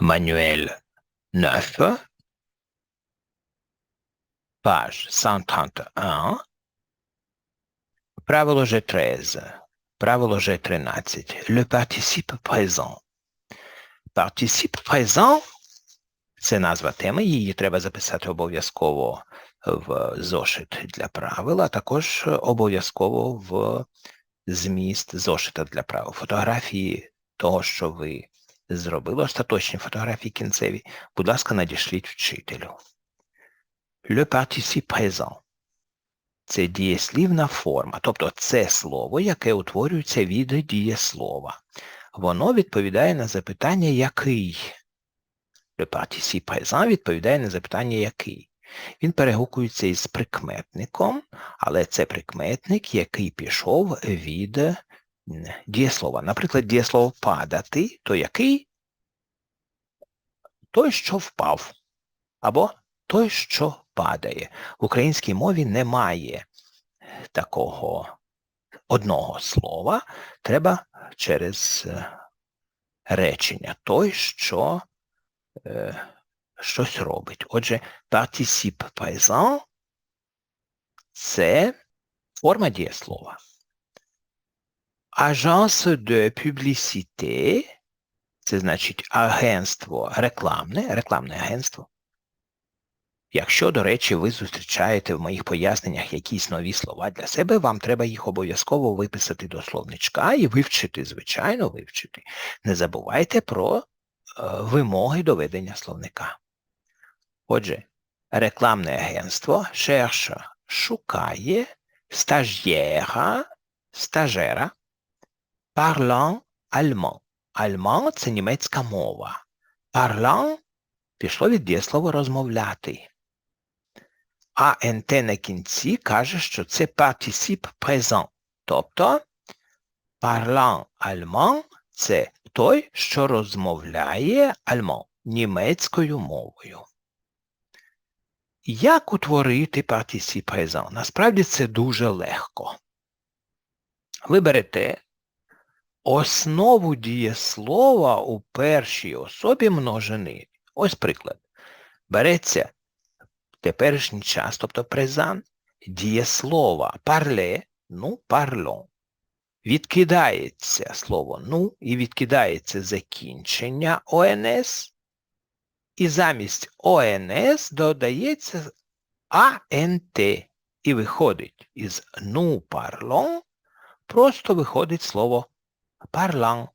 Мануель 9, page 131, правило G13, правило G13, le participe présent. Participe présent – це назва теми, її треба записати обов'язково в зошит для правил, а також обов'язково в зміст зошита для правил. Фотографії того, що ви зробили, остаточні фотографії кінцеві, будь ласка, надішліть вчителю. Le participe présent – це дієслівна форма, тобто це слово, яке утворюється від дієслова. Воно відповідає на запитання який. Le participe présent відповідає на запитання який. Він перегукується із прикметником, але це прикметник, який пішов від дієслова. Наприклад, дієслово падати, то який? Той, що впав. Або той, що падає. В українській мові немає такого одного слова. Треба через речення. Той, що е, щось робить. Отже, participe présent – це форма дієслова. Agence de publicité – це значить агентство рекламне, рекламне агентство. Якщо, до речі, ви зустрічаєте в моїх поясненнях якісь нові слова для себе, вам треба їх обов'язково виписати до словничка і вивчити, звичайно, вивчити. Не забувайте про е, вимоги до ведення словника. Отже, рекламне агентство шерша шукає стажєра, стажера, parlant allemand. Allemand – це німецька мова. Parlant пішло від дієслова розмовляти. А НТ на кінці каже, що це participe présent. Тобто parlant allemand – це той, що розмовляє allemand, німецькою мовою. Як утворити participe présent? Насправді це дуже легко. Ви берете основу дієслова у першій особі множини. Ось приклад. Береться теперішній час, тобто презан, дієслова parler, ну, parlons. Відкидається слово ну і відкидається закінчення ОНС. І замість ОНС додається АНТ. І виходить із ну parlons, просто виходить слово parlant.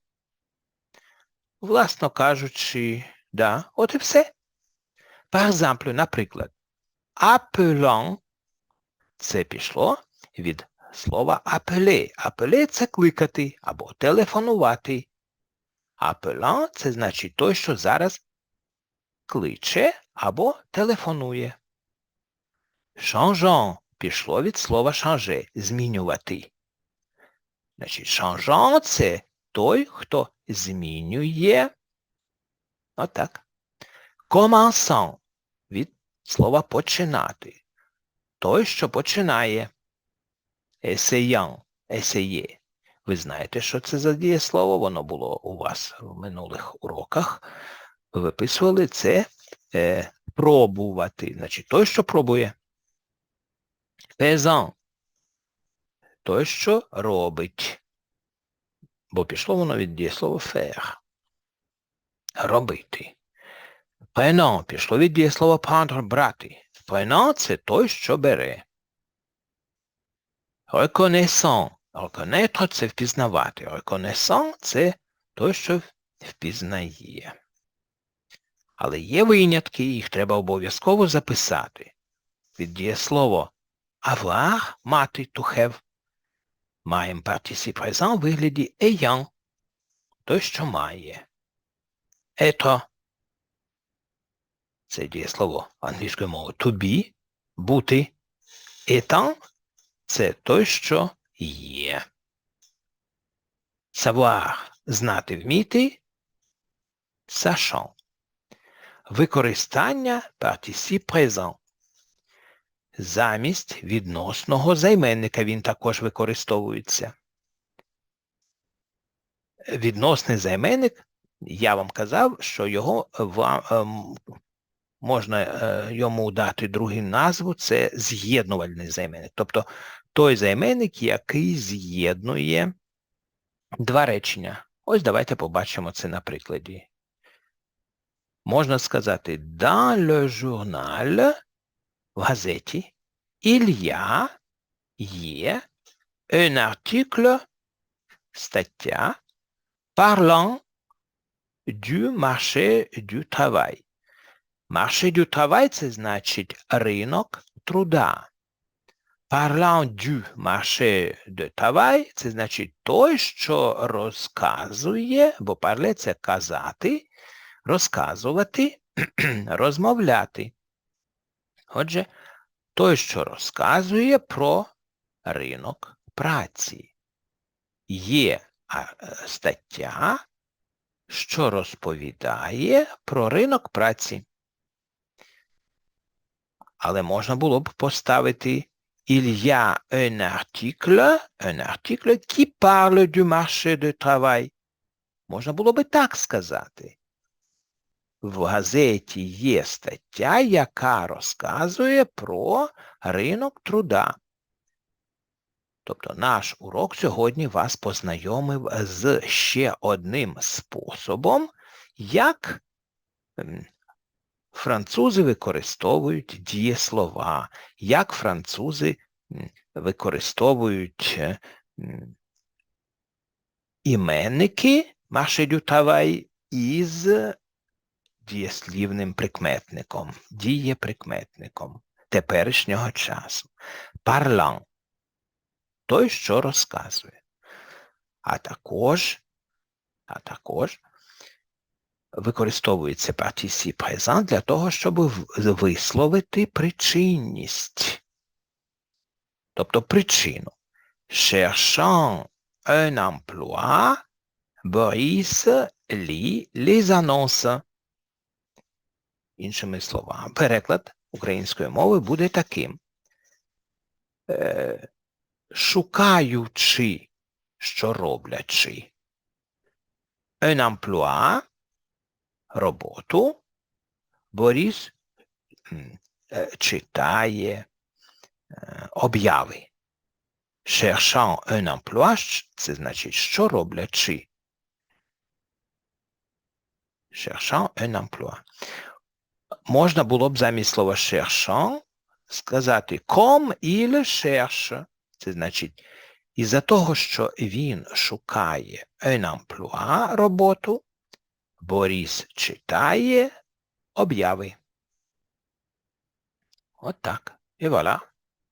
Власно кажучи, да, от і все. Par exemple, наприклад, appelant це пішло від слова appeler. Appeler – це кликати або телефонувати. Appelant – це значить той, що зараз кличе або телефонує. Changeant пішло від слова changer – змінювати. Значить, changeant – це той, хто змінює. Отак. Commençant від слова починати. Той, що починає. Essayant, essayer. Ви знаєте, що це за дієслово? Воно було у вас в минулих уроках. Виписували це е, пробувати. Значить, той, що пробує. Faisant. Той, що робить. Бо пішло воно від дієслова faire. Робити. Prenant пішло від дієслова prendre брати. Prenant – це той, що бере. Reconnaissant. Reconnaître – це впізнавати. Reconnaissant – це той, що впізнає. Але є винятки, їх треба обов'язково записати. Від дієслова avoir – мати to have. Маємо participe présent у вигляді ayant. Той, що має. Être це дієслово англійською мовою to be, бути. Étant – це той, що є. Savoir – знати, вміти. Sachant. Використання participe présent. Замість відносного займенника він також використовується. Відносний займенник Я вам казав, що його вам, ем, можна е, йому дати другу назву, це з'єднувальний займенник. Тобто той займенник, який з'єднує два речення. Ось давайте побачимо це на прикладі. Можна сказати dans le journal, в газеті, il є, un article, стаття, parlant du marché du travail. Marché du travail – це значить ринок труда. Parlant du marché de travail – це значить той, що розказує, бо парле – це казати, розказувати, розмовляти. Отже, той, що розказує про ринок праці. Є стаття, що розповідає про ринок праці. Але можна було б поставити Il y un article, un article qui parle du marché de travail. Можна було би так сказати. В газеті є стаття, яка розказує про ринок труда. Тобто наш урок сьогодні вас познайомив з ще одним способом, як французи використовують дієслова, як французи використовують іменники машедютавай із дієслівним прикметником, дієприкметником теперішнього часу. Парлан той, що розказує. А також, а також використовується participe présent для того, щоб висловити причинність. Тобто причину. Cherchant un emploi, Борис lit les annonces. Іншими словами, переклад української мови буде таким. Е, шукаючи, що роблячи. Un emploi – роботу. Борис е, читає е, обяви. Cherchant un emploi – це значить, що роблячи. Cherchant un emploi. Можна було б замість слова cherchant сказати comme il cherche. Це значить, із-за того, що він шукає un роботу, Борис читає обяви. От так. І вуаля.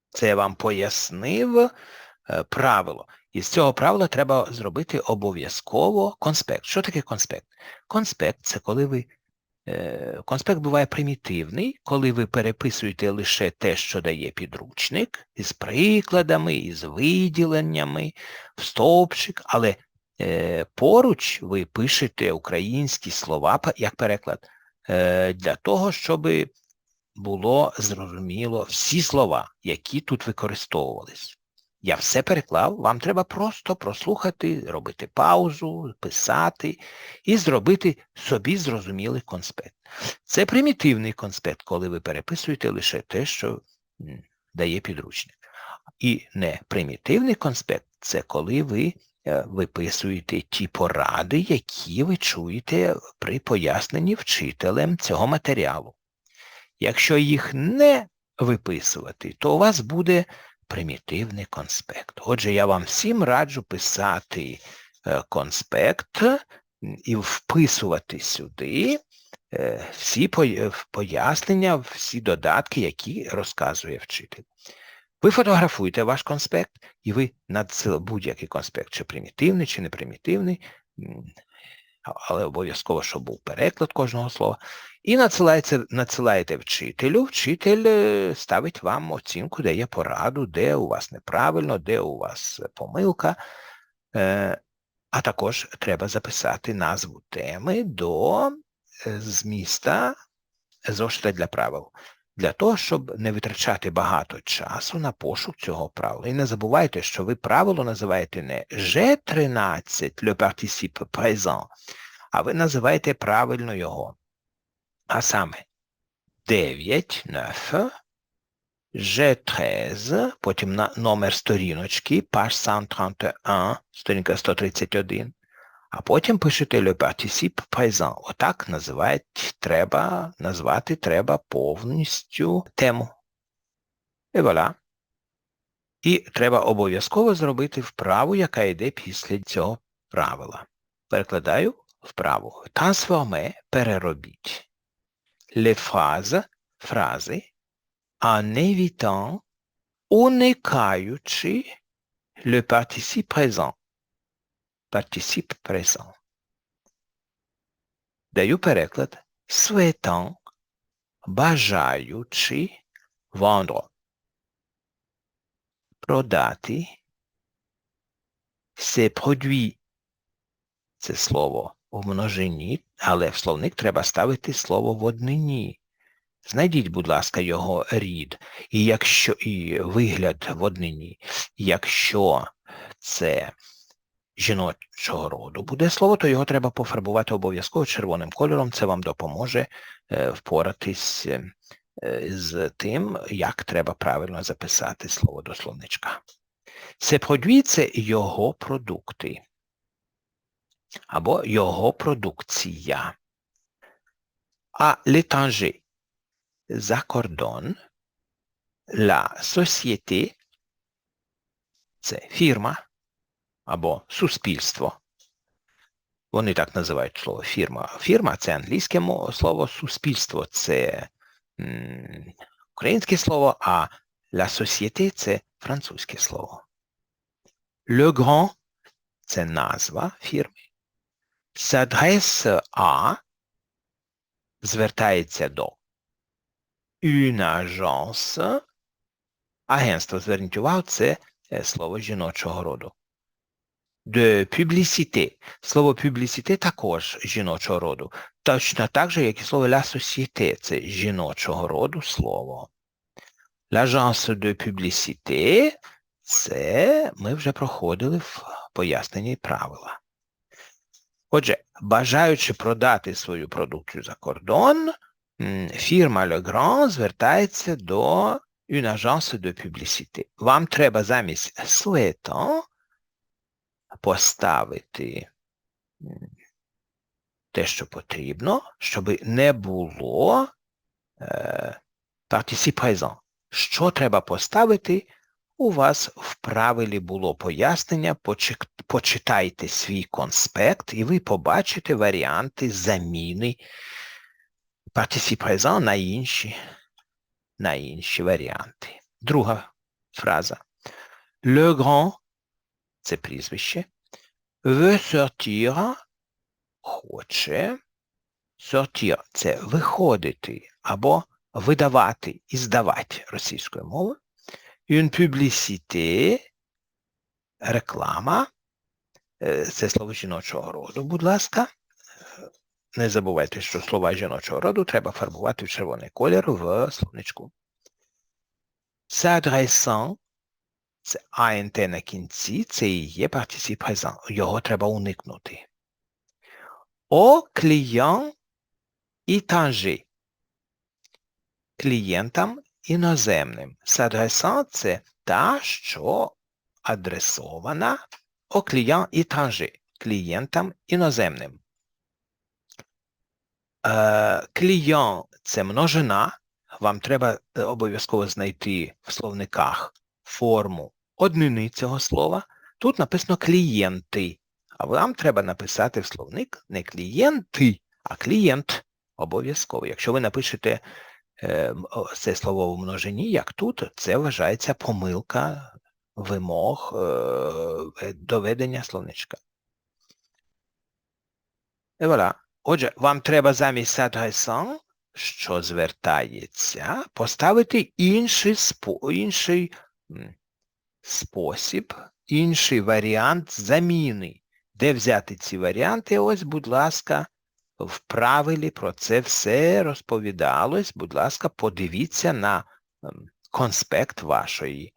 Це я вам пояснив е, правило. І з цього правила треба зробити обов'язково конспект. Що таке конспект? Конспект це коли ви конспект буває примітивний, коли ви переписуєте лише те, що дає підручник, із прикладами, із виділеннями, в стовпчик, але е, поруч ви пишете українські слова, як переклад, е, для того, щоб було зрозуміло всі слова, які тут використовувались. Я все переклав, вам треба просто прослухати, робити паузу, писати і зробити собі зрозумілий конспект. Це примітивний конспект, коли ви переписуєте лише те, що дає підручник. І не примітивний конспект це коли ви е, виписуєте ті поради, які ви чуєте при поясненні вчителем цього матеріалу. Якщо їх не виписувати, то у вас буде примітивний конспект. Отже, я вам всім раджу писати е, конспект і вписувати сюди е, всі пояснення, всі додатки, які розказує вчитель. Ви фотографуєте ваш конспект, і ви надсилаєте будь-який конспект, чи примітивний, чи непримітивний, але обов'язково, щоб був переклад кожного слова. І надсилаєте, надсилаєте вчителю, вчитель е, ставить вам оцінку, де є пораду, де у вас неправильно, де у вас помилка. Е, а також треба записати назву теми до е, зміста зошита для правил. Для того, щоб не витрачати багато часу на пошук цього правила. І не забувайте, що ви правило називаєте не G13, le participe présent, а ви називаєте правильно його. А саме 9, 9, G 13, потім на номер сторіночки, page 131, сторінка 131, а потім пишете le participe présent. Отак називають, треба, назвати треба повністю тему. І voilà. І треба обов'язково зробити вправу, яка йде після цього правила. Перекладаю вправу. Трансформе переробіть. Les phrases, фрази, en évitant, уникаючи le participe présent. Participe présent. Даю переклад. Souhaitant, бажаючи, vendre. Продати. Ces produits. Це слово В множині, але в словник треба ставити слово в однині. Знайдіть, будь ласка, його рід. І якщо і вигляд в однині, якщо це жіночого роду буде слово, то його треба пофарбувати обов'язково червоним кольором. Це вам допоможе е, впоратись е, з тим, як треба правильно записати слово до словничка. Це продукт – це його продукти або його продукція. А l'étranger – за кордон, la société – це фірма або суспільство. Вони так називають слово фірма. Фірма – це англійське слово, суспільство – це українське слово, а la société – це французьке слово. Le grand – це назва фірми. S'adresse à звертається до une agence. Агентство, зверніть увагу, це слово жіночого роду. De publicité. Слово publicité також жіночого роду. Точно так же, як і слово la société. Це жіночого роду слово. L'agence de publicité – це ми вже проходили в поясненні правила. Отже, бажаючи продати свою продукцію за кордон, фірма Legrand звертається до une agence de publicité. Вам треба замість souhaitant поставити те, що потрібно, щоб не було е, participe. Що треба поставити? У вас в правилі було пояснення, почитайте свій конспект і ви побачите варіанти заміни présent на інші, на інші варіанти. Друга фраза. Le grand – це прізвище. Veut sortir – хоче. Sortir – це виходити або видавати і здавати російською мовою. Une publicité – реклама. Це слово жіночого роду, будь ласка. Не забувайте, що слова жіночого роду треба фарбувати в червоний колір в словничку. S'adressant – це АНТ на кінці, це і є participe présent. Його треба уникнути. О клієнт étranger. Клієнтам іноземним. S'adressant – це та, що адресована о клієнт étranger. Клієнтам іноземним. Клієнт – це множина. Вам треба обов'язково знайти в словниках форму однини цього слова. Тут написано клієнти. А вам треба написати в словник не клієнти, а клієнт. Обов'язково. Якщо ви напишете це слово в множині, як тут, це вважається помилка вимог доведення словничка. Voilà. Отже, вам треба замість s'adressant, що звертається, поставити інший, спо, інший спосіб, інший варіант заміни. Де взяти ці варіанти? Ось, будь ласка, в правилі про це все розповідалось. Будь ласка, подивіться на конспект вашої,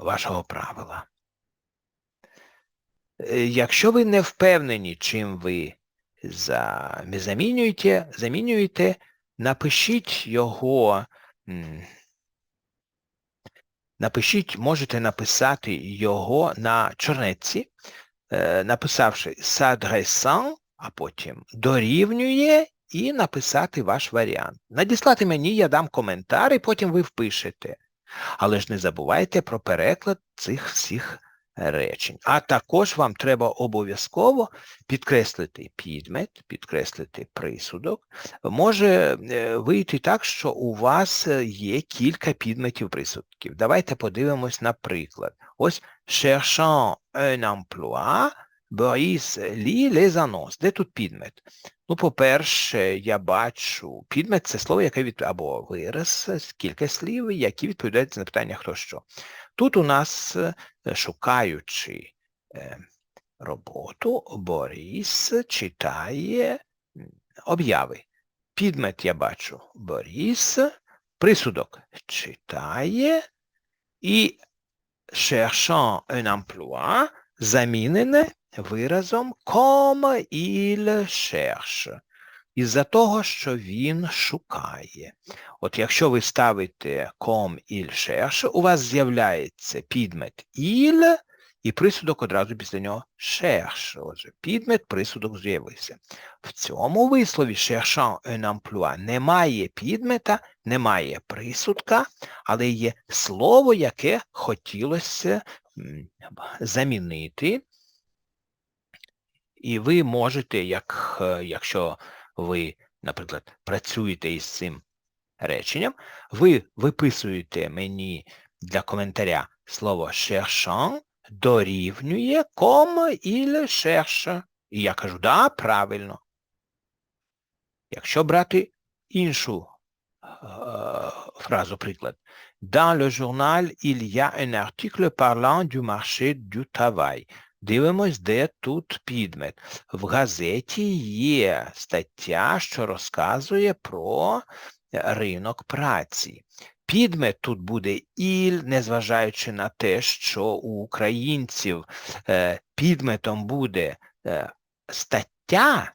вашого правила. Е, Якщо ви не впевнені, чим ви замінюєте, замінюєте, напишіть його, напишіть, можете написати його на чорнетці, е, написавши s'adressant, а потім дорівнює і написати ваш варіант. Надіслати мені, я дам коментар, і потім ви впишете. Але ж не забувайте про переклад цих всіх речень. А також вам треба обов'язково підкреслити підмет, підкреслити присудок. Може е, вийти так, що у вас е, є кілька підметів присудків. Давайте подивимось на приклад. Ось cherchant un emploi, Lit les annonces. Де тут підмет? Ну, по-перше, я бачу, підмет це слово, яке від або вираз, кілька слів, які відповідають на питання хто що. Тут у нас, е, шукаючи е, роботу, Борис читає обяви. Підмет я бачу Борис, присудок читає і cherchant un emploi замінене виразом comme il cherche. Із-за того, що він шукає. От якщо ви ставите comme il cherche, у вас з'являється підмет il і присудок одразу після нього cherche. Отже, підмет, присудок з'явився. В цьому вислові un emploi немає підмета, немає присудка, але є слово, яке хотілося замінити. І ви можете, як, е, якщо ви, наприклад, працюєте із цим реченням, ви виписуєте мені для коментаря слово cherchant дорівнює comme il cherche. І я кажу, да, правильно. Якщо брати іншу е, фразу, приклад. Dans le journal, il y a un article parlant du marché du travail. Дивимось, де тут підмет. В газеті є стаття, що розказує про ринок праці. Підмет тут буде «іль», незважаючи на те, що у українців е, підметом буде е, стаття,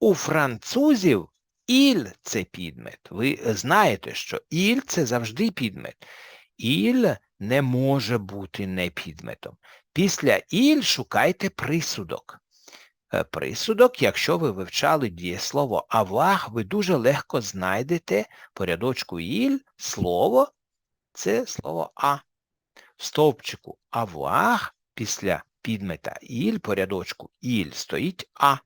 у французів «іль» – це підмет. Ви знаєте, що «іль» – це завжди підмет. «Іль» не може бути не підметом. Після «іль» шукайте присудок. Е, Присудок, якщо ви вивчали дієслово avoir, ви дуже легко знайдете по рядочку «іль» слово, це слово «а». В стовпчику avoir після підмета «іль» по рядочку «іль» стоїть «а».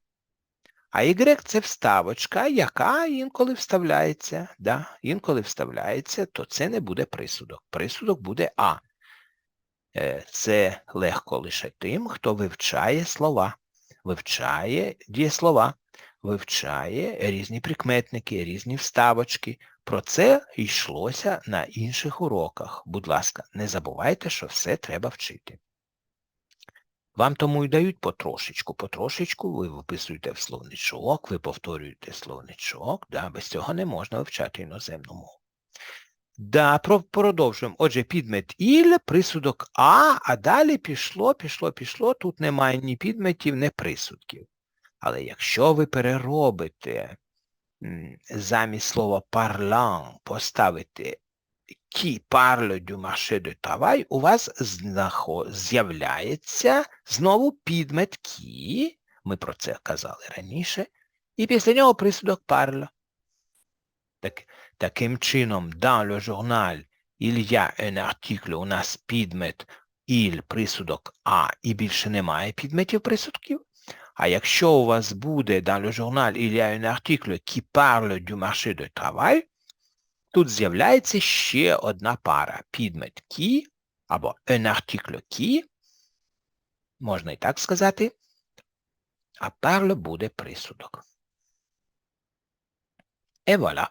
А Y – це вставочка, яка інколи вставляється. Да, інколи вставляється, то це не буде присудок. Присудок буде «а». Е, Це легко лише тим, хто вивчає слова, вивчає дієслова, вивчає різні прикметники, різні вставочки. Про це йшлося на інших уроках. Будь ласка, не забувайте, що все треба вчити. Вам тому й дають потрошечку, потрошечку, ви виписуєте в словничок, ви повторюєте словничок, да, без цього не можна вивчати іноземну мову. Да, про- продовжуємо. Отже, підмет «іль», присудок «а», а далі пішло, пішло, пішло, тут немає ні підметів, ні присудків. Але якщо ви переробите замість слова parlant поставите qui parle du marché du travail, у вас з'являється знову підмет qui, ми про це казали раніше, і після нього присудок parle. Так, таким чином, dans le journal, il y a un article, у нас підмет il, присудок а, і більше немає підметів присудків. А якщо у вас буде dans le journal, il y a un article qui parle du marché du travail, тут з'являється ще одна пара. Підмет qui, або un article qui, можна і так сказати, а перло буде присудок. І voilà.